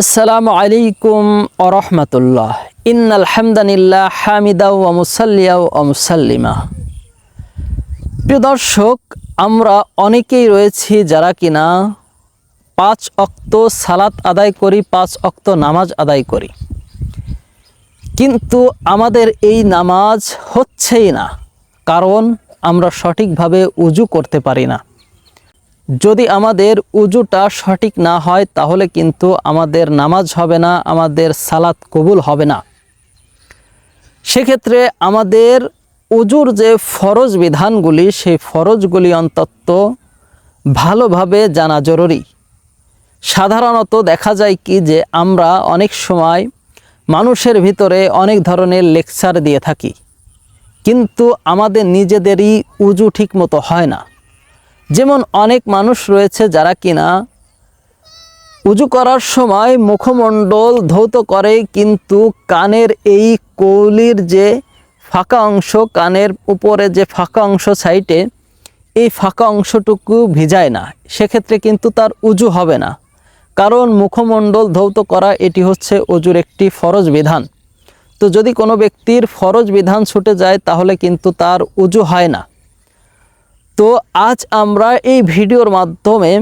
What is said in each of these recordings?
আসসালামু আলাইকুম আরহামতুল্লাহ ইন্নাল হামদানিল্লাহ হামিদা ও মুসাল্লিয়া ও মুসাল্লিমা। প্রিয় দর্শক, আমরা অনেকেই রয়েছি যারা কিনা পাঁচ অক্ত সালাত আদায় করি, পাঁচ অক্ত নামাজ আদায় করি। কিন্তু আমাদের এই নামাজ হচ্ছেই না, কারণ আমরা সঠিকভাবে উজু করতে পারি না। যদি আমাদের উজুটা সঠিক না হয়, তাহলে কিন্তু আমাদের নামাজ হবে না, আমাদের সালাত কবুল হবে না। সেক্ষেত্রে আমাদের উজুর যে ফরজ বিধানগুলি, সেই ফরজগুলি অন্তত ভালোভাবে জানা জরুরি। সাধারণত দেখা যায় কি যে, আমরা অনেক সময় মানুষের ভিতরে অনেক ধরনের লেকচার দিয়ে থাকি, কিন্তু আমাদের নিজেদেরই উজু ঠিক মতো হয় না। যেমন অনেক মানুষ রয়েছে যারা কিনা উজু করার সময় মুখমণ্ডল ধৌত করে, কিন্তু কানের এই কৌলির যে ফাঁকা অংশ, কানের উপরে যে ফাঁকা অংশ সাইটে, এই ফাঁকা অংশটুকু ভিজায় না। সেক্ষেত্রে কিন্তু তার উজু হবে না। কারণ মুখমণ্ডল ধৌত করা, এটি হচ্ছে অজুর একটি ফরজ বিধান। তো যদি কোনো ব্যক্তির ফরজ বিধান ছুটে যায়, তাহলে কিন্তু তার উজু হয় না। তো আজ আমরা এই ভিডিওর মাধ্যমে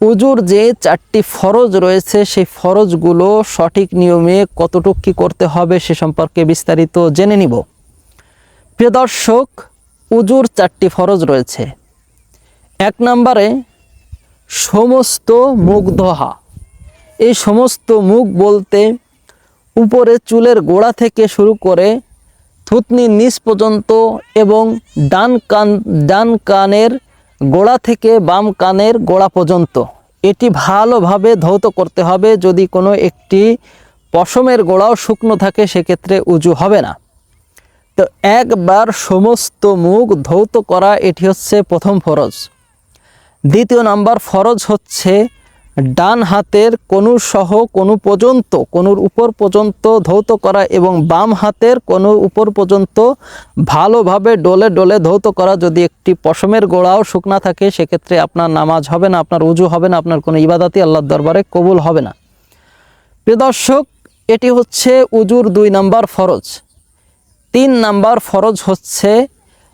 উজুর যে চারটি ফরজ রয়েছে, সেই ফরজগুলো সঠিক নিয়মে কতটুক কী করতে হবে সে সম্পর্কে বিস্তারিত জেনে নিব। প্রিয় দর্শক, উজুর চারটি ফরজ রয়েছে। এক নম্বরে, সমস্ত মুখ ধোহা এই সমস্ত মুখ বলতে উপরে চুলের গোড়া থেকে শুরু করে থুতনির নিচ পর্যন্ত এবং ডান কান, ডান কানের গোড়া থেকে বাম কানের গোড়া পর্যন্ত। এটি ভালোভাবে ধৌত করতে হবে। যদি কোনো একটি পশমের গোড়াও শুকনো থাকে, সেক্ষেত্রে উজু হবে না। তো একবার সমস্ত মুখ ধৌত করা, এটি হচ্ছে প্রথম ফরজ। দ্বিতীয় নাম্বার ফরজ হচ্ছে ডান হাতের কনুর সহ কনু পর্যন্ত কনুর উপর পর্যন্ত ধৌত করা এবং বাম হাতের কনুর উপর পর্যন্ত ভালোভাবে ডলে ডলে ধৌত করা যদি একটি পশমের গোড়াও শুকনা থাকে, সেক্ষেত্রে আপনার নামাজ হবে না, আপনার উজু হবে না, আপনার কোনো ইবাদাতি আল্লাহর দরবারে কবুল হবে না। প্রিয় দর্শক, এটি হচ্ছে উজুর দুই নাম্বার ফরজ। তিন নাম্বার ফরজ হচ্ছে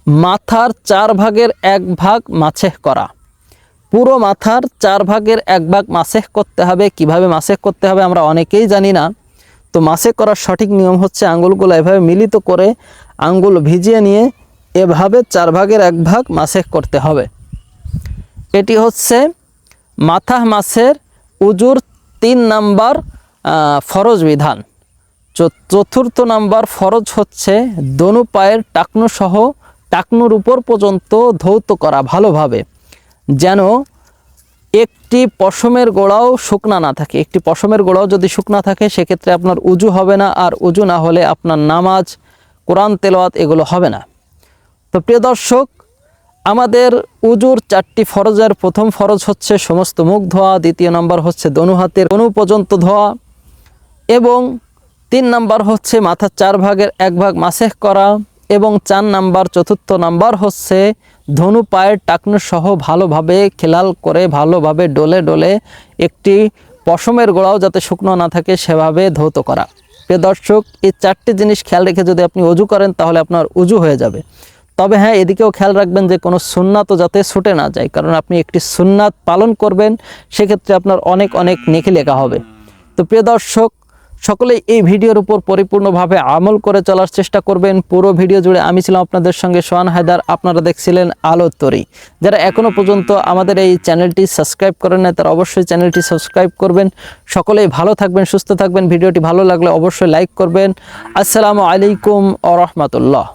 মাথার চার ভাগের এক ভাগ মাছেহ করা। পুরো মাথার চার ভাগের এক ভাগ মাসেক করতে হবে। কীভাবে মাসেক করতে হবে আমরা অনেকেই জানি না। তো মাসেক করার সঠিক নিয়ম হচ্ছে আঙ্গুলগুলো এভাবে মিলিত করে আঙ্গুল ভিজিয়ে নিয়ে এভাবে চার ভাগের এক ভাগ মাসেক করতে হবে। এটি হচ্ছে মাথা মাসের উজুর তিন নাম্বার ফরজ বিধান। চতুর্থ নাম্বার ফরজ হচ্ছে দনু পায়ের টাকনু সহ টাকনুর উপর পর্যন্ত ধৌত করা ভালোভাবে। যেন একটি পশমের গোড়াও শুকনা না থাকে। একটি পশমের গোড়াও যদি শুকনা থাকে, সেক্ষেত্রে আপনার উজু হবে না, আর উজু না হলে আপনার নামাজ, কোরআন, তেলাওয়াত এগুলো হবে না। তো প্রিয় দর্শক, আমাদের উজুর চারটি ফরজের প্রথম ফরজ হচ্ছে সমস্ত মুখ ধোয়া, দ্বিতীয় নম্বর হচ্ছে দনু হাতের অনু পর্যন্ত ধোয়া, এবং তিন নাম্বার হচ্ছে মাথার চার ভাগের এক ভাগ মাসেহ করা, এবং চার নাম্বার, চতুর্থ নাম্বার হচ্ছে ধনু পায়ের টাকনু সহ ভালোভাবে খেলাল করে ভালোভাবে ডলে ডলে একটি পশমের গোড়াও যাতে শুকনো না থাকে সেভাবে ধৌত করা। প্রিয় দর্শক, এই চারটি জিনিস খেয়াল রেখে যদি আপনি উজু করেন তাহলে আপনার উজু হয়ে যাবে। তবে হ্যাঁ এদিকেও খেয়াল রাখবেন যে কোনো সুন্নাতও যাতে ছুটে না যায়, কারণ আপনি একটি সুন্নাত পালন করবেন, সেক্ষেত্রে আপনার অনেক অনেক নেকি লেখা হবে। তো প্রিয় দর্শক সকলেই এই ভিডিওর উপর পরিপূর্ণভাবে আমল করে চলার চেষ্টা করবেন। পুরো ভিডিও জুড়ে আমি ছিলাম আপনাদের সঙ্গে সোহান হায়দার। আপনারা দেখছিলেন আলো তরি। যারা এখনও পর্যন্ত আমাদের এই চ্যানেলটি সাবস্ক্রাইব করেন না তারা অবশ্যই চ্যানেলটি সাবস্ক্রাইব করবেন। সকলেই ভালো থাকবেন, সুস্থ থাকবেন। ভিডিওটি ভালো লাগলে অবশ্যই লাইক করবেন। আসসালামু আলাইকুম আ রহমতুল্লাহ।